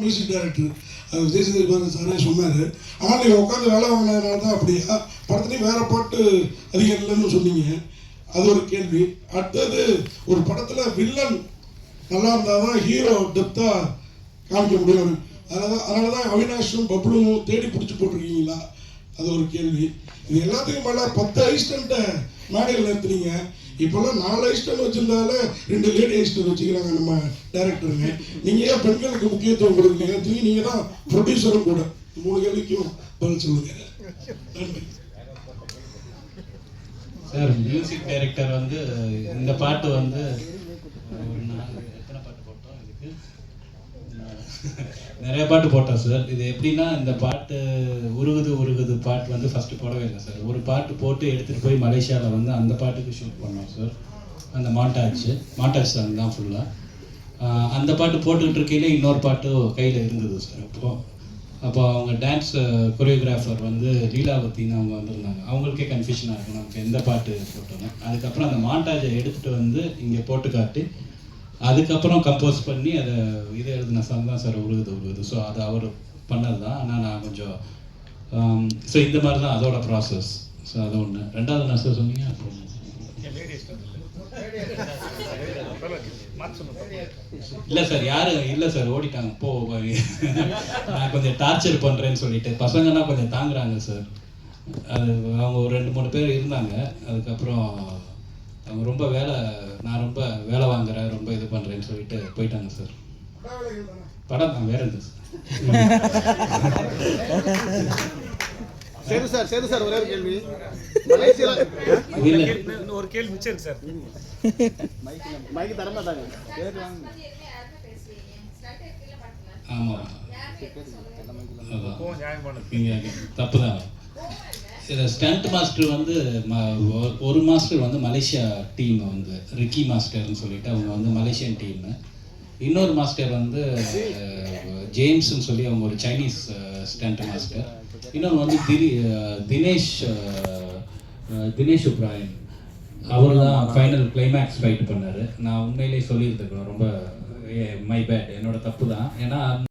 Music director அது விஜய் சேதுபதி சாரே சொன்னார். ஆனால் நீங்கள் உட்காந்து வேலை வாங்கினதுனால தான் அப்படியா? படத்துலேயும் வேற பாட்டு அதிகம் இல்லைன்னு சொன்னீங்க. அது ஒரு கேள்வி. அடுத்தது ஒரு படத்தில் வில்லன் நல்லா இருந்தால் தான் ஹீரோ டெப்த்தாக காமிக்க முடியும். அதனால தான் அதனால தான் அவினாஷும் பப்ளுவும் தேடி பிடிச்சி போட்டிருக்கீங்களா? அது ஒரு கேள்வி. இது எல்லாத்துக்கும் மேலே பத்து அசிஸ்டண்ட்டை மேடையில் நிறுத்துனீங்க இப்போல்லாம் நாலு அசிஸ்டன்ட் வச்சிருந்தால ரெண்டு லேடி அசிஸ்டன்ட் வச்சுக்கிறாங்க நம்ம டேரக்டருங்க. நீங்கள் ஏன் பெண்களுக்கு முக்கியத்துவம் கொடுக்குறீங்க? திரும்பி நீங்கள் தான் ப்ரொடியூசரும் கூட. மூணு கேள்விக்கும் பதில் சொல்லுங்க. நன்றி. சார் மியூசிக் டைரக்டர் வந்து இந்த பாட்டு வந்து எத்தனை பாட்டு? நிறைய பாட்டு போட்டோம் சார் இது எப்படின்னா இந்த பாட்டு உருகுது உருகுது பாட்டு வந்து ஃபஸ்ட்டு போடவே இல்லை சார் ஒரு பாட்டு போட்டு எடுத்துகிட்டு போய் மலேசியாவில் வந்து அந்த பாட்டுக்கு ஷூட் பண்ணோம் சார் அந்த மாட்டாச்சு மாட்டாச்சு சாங் தான் ஃபுல்லாக அந்த பாட்டு போட்டுக்கிட்டு இருக்கையிலே இன்னொரு பாட்டு கையில் இருந்தது சார் அப்போது அப்போ அவங்க டான்ஸ் கொரியோகிராஃபர் வந்து லீலாவத்தின்னு அவங்க வந்திருந்தாங்க. அவங்களுக்கே கன்ஃபியூஷனாக இருக்கும் நமக்கு எந்த பாட்டு போட்டோன்னு அதுக்கப்புறம் அந்த மாண்டாஜை எடுத்துகிட்டு வந்து இங்கே போட்டு காட்டி அதுக்கப்புறம் கம்போஸ் பண்ணி அதை இது எழுதின சாங் தான் சார் உருகுது உருகுது ஸோ அது அவர் பண்ணது தான். ஆனால் நான் கொஞ்சம் um, ஸோ இந்த மாதிரி தான் அதோட ப்ராசஸ் ஸோ அது ஒன்று ரெண்டாவது நான் சார் சொன்னீங்க? அப்புறம் இல்லை சார் யாரு? இல்லை சார் ஓடிட்டாங்க. போ நான் கொஞ்சம் டார்ச்சர் பண்ணுறேன்னு சொல்லிட்டு. பசங்கன்னா கொஞ்சம் தாங்குறாங்க சார் அது அவங்க ஒரு ரெண்டு மூணு பேர் இருந்தாங்க. அதுக்கப்புறம் அவங்க ரொம்ப வேலை நான் ரொம்ப வேலை வாங்குறேன் ரொம்ப இது பண்ணுறேன்னு சொல்லிட்டு போயிட்டாங்க சார். படம் தான் வேற எந்த சேது சார் சேது சார் ஒரே ஒரு கேள்வி. மலேசியா இல்லை. இன்னும் ஒரு கேள்வி மிச்சம் சார். மைக்கு தர மாட்டாங்க. ஆமாம் தப்பு தான். இதை ஸ்டண்ட் மாஸ்டர் வந்து ஒரு மாஸ்டர் வந்து மலேசியா டீம் வந்து ரிக்கி மாஸ்டர்னு சொல்லிட்டு அவங்க வந்து மலேசியன் டீம் இன்னொரு மாஸ்டர் வந்து ஜேம்ஸ்னு சொல்லி அவங்க ஒரு சைனீஸ் ஸ்டண்ட் மாஸ்டர் இன்னொன்று வந்து திரி தினேஷ் தினேஷ் உப்ராயன் அவர் தான் ஃபைனல் கிளைமேக்ஸ் ஃபைட் பண்ணார். நான் உண்மையிலேயே சொல்லியிருந்துருக்கேன் ரொம்ப மை பேட் என்னோட தப்பு தான். ஏன்னா